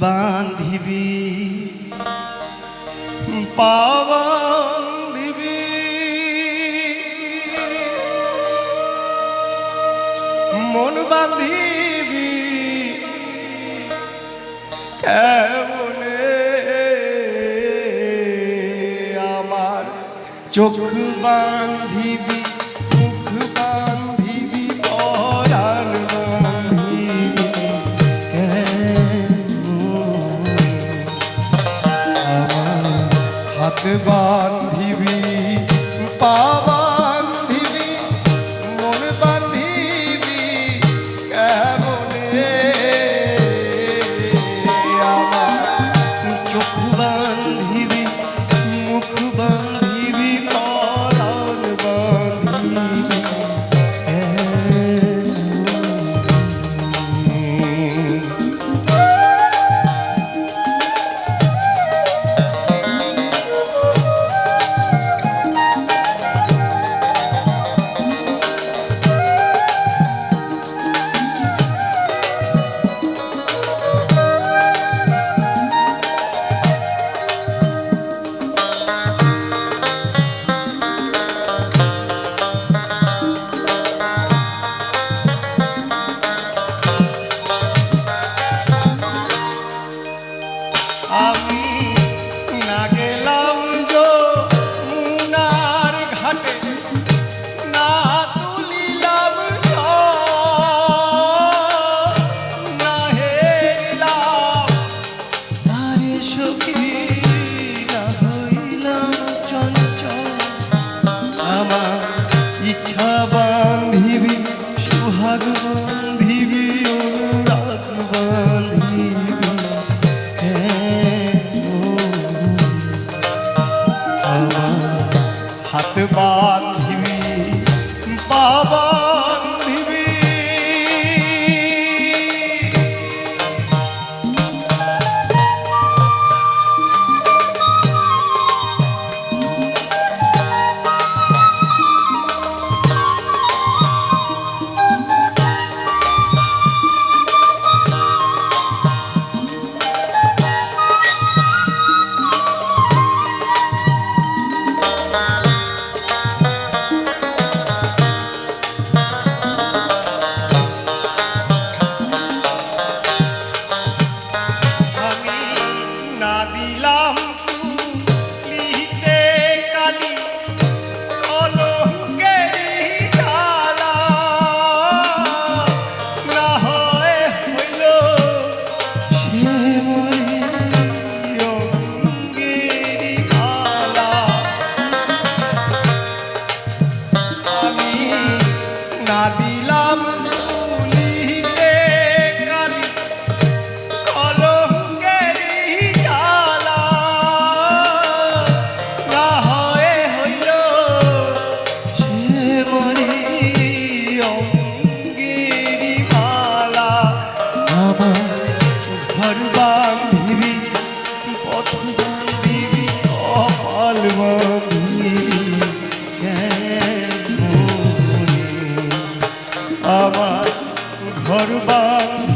বান্ধিবি পাবি মন বান্ধিবি কেমনে? আমার চোখ বান্ধিবি Oh. আমি বাবা আমার ঘর বাড়ি।